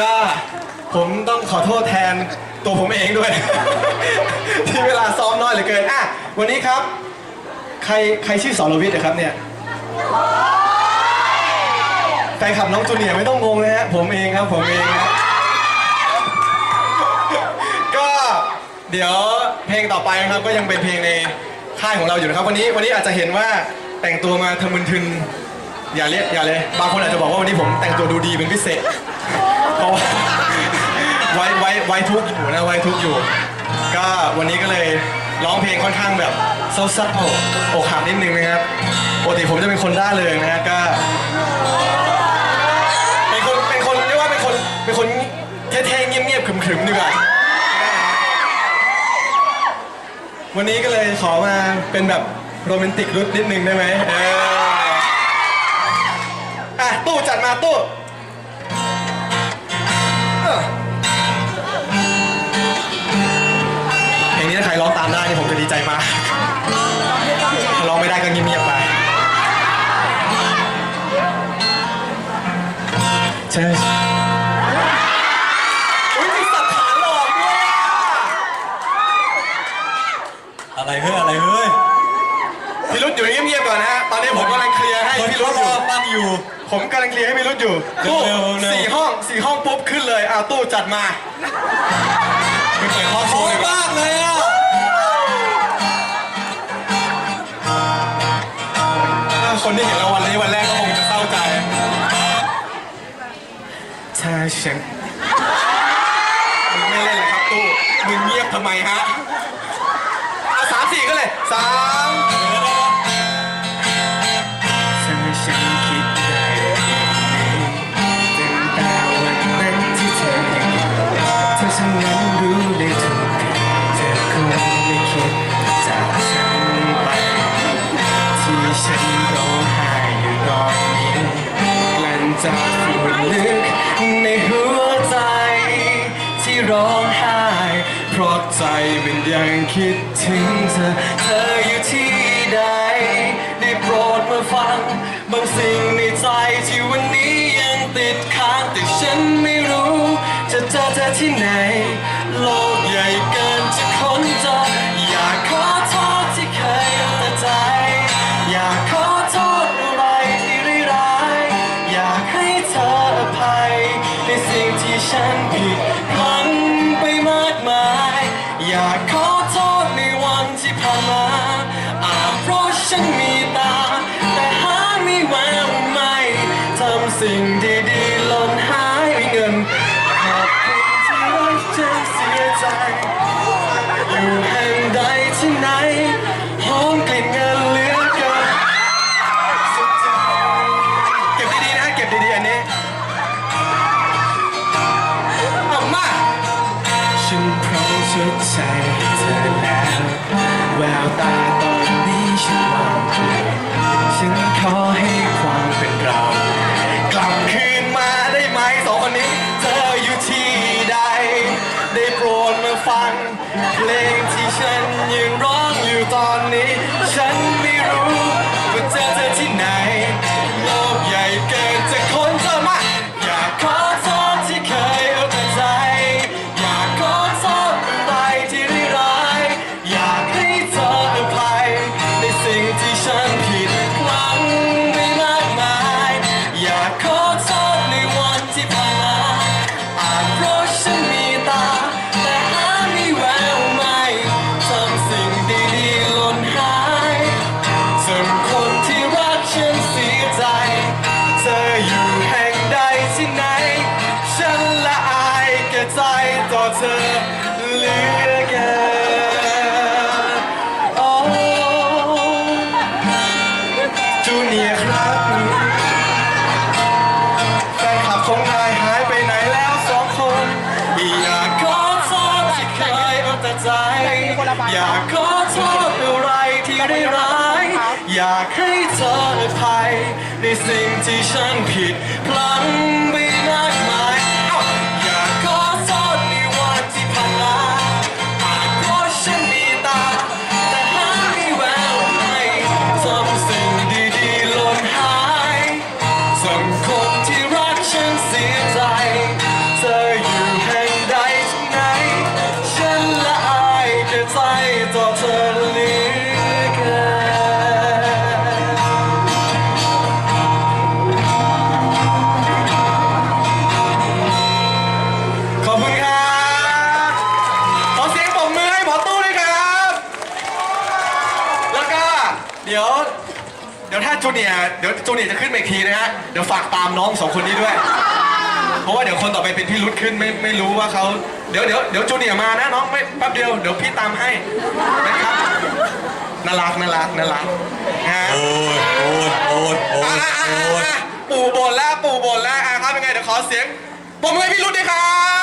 ก็ผมต้องขอโทษแทนตัวผมเองด้วย ที่เวลาซ้อมน้อยเหลือเกินอะวันนี้ครับ ใครใครชื่อสรวิทย์นะครับเนี่ยแฟนคลับน้องจูเนียร์ไม่ต้องงงนะฮะผมเองครับผมเองครับก็เดี๋ยวเพลงต่อไปนะครับก็ยังเป็นเพลงในค่ายของเราอยู่นะครับ วันนี้วันนี้อาจจะเห็นว่าแต่งตัวมาทะมึนทึนอย่าเรียกอย่าเลย บางคนอาจจะบอกว่าวันนี้ผมแต่งตัวดูดีเป็นพิเศษ เพราะว่าไว้ไว้ไว้ทุกข์อยู่นะไว้ทุกข์อยู่ ก็วันนี้ก็เลยร้องเพลงค่อนข้างแบบเศร้าๆอกหักนิดนึงนะครับปกติผมจะเป็นคนร่าเริงนะฮะก็เป็นคนเป็นคนเรียกว่าเป็นคนเป็นคนเท่ๆเงียบๆขรึมๆดีกว่าวันนี้ก็เลยขอมาเป็นแบบโรแมนติกรุดนิดนึงได้ไหมเอออะตู้จัดมาตู้ มจะดีใจมากถ้าร้องไม่ได้ก็เงียบๆไปใช่อุ้ยมีสับขาหลอกด้วยอะอะไรเฮ้ยอะไรเฮ้ยพี่รุธอยู่เงียบๆก่อนนะฮะ ตอนนี้ผมกำลังเคลียร์ให้คนพี่เขารุธรอยู่ อฟังอยู่ ผมกำลังเคลียร์ให้พี่รุธอยู่ตู้เร็วๆเร็ว สี่ห้องสี่ห้องปุ๊บขึ้นเลยเอาตู้จัดมาไปเปิดห้องโชโอ้ว์เลยมากเลยอะ คนที่เห็นเราวันนี้วันแรกก็คงจะเศร้าใจถ้าฉันมึงไม่เล่นเลยครับตู้มึงเงียบทำไมฮะเอาสามสี่ก็เลยสาม ฉันร้องไห้อยู่ตอนนี้กลั่นจากส่วนลึกในหัวใจ ที่ร้องไห้เพราะใจมันยังคิดถึงเธอ เธออยู่ที่ใด ได้โปรดมาฟัง บางสิ่งในใจที่วันนี้ยังติดค้างแต่ฉันไม่รู้ จะเจอเธอที่ไหน โลกใหญ่เกินจะค้น สิ่งดีๆหล่นหายเงินขอบคุณที่รักฉันเสียใจ อยู่แห่งใดที่ไหนหอมกลิ่นเงินเหลือเกินสุดใจเก็บดีๆนะเก็บดีๆอันนี้เอามาฉันพร้อมชดใช้เธอแล้วแววตาตอน ลงที่ฉันยังร้องอยู่ตอนนี้ อยากขอโทษอะไรที่ได้ร้าย อยากให้เธออภัยในสิ่งที่ฉันผิดพลั้ง ใสต่อเธอขอบคุณครับขอเสียงปรบมือให้หมอตู้ด้วยครับ แล้วก็เดี๋ยว เดี๋ยวถ้าจูเนียร์เดี๋ยวจูเนียร์จะขึ้นไปทีนะฮะ เดี๋ยวฝากตามน้องสองคนนี้ด้วย เพราะว่าเดี๋ยวคนต่อไปเป็นพี่รุดขึ้นไม่ไม่รู้ว่าเขา เดี๋ยวเดี๋ยวเดี๋ยวจูเนียร์มานะน้องไม่แป๊บเดียวเดี๋ยวพี่ตามให้นะครับน่ารักน่ารักน่ารักนะฮะโอ้ยโอ้ยโอ้ยโอ้อะยอะอะโอ้ย อะปู่บ่นแล้วปู่บ่นแล้วอะครับยังไงเดี๋ยวขอเสียงปรบมือให้พี่รุดด้วยครับ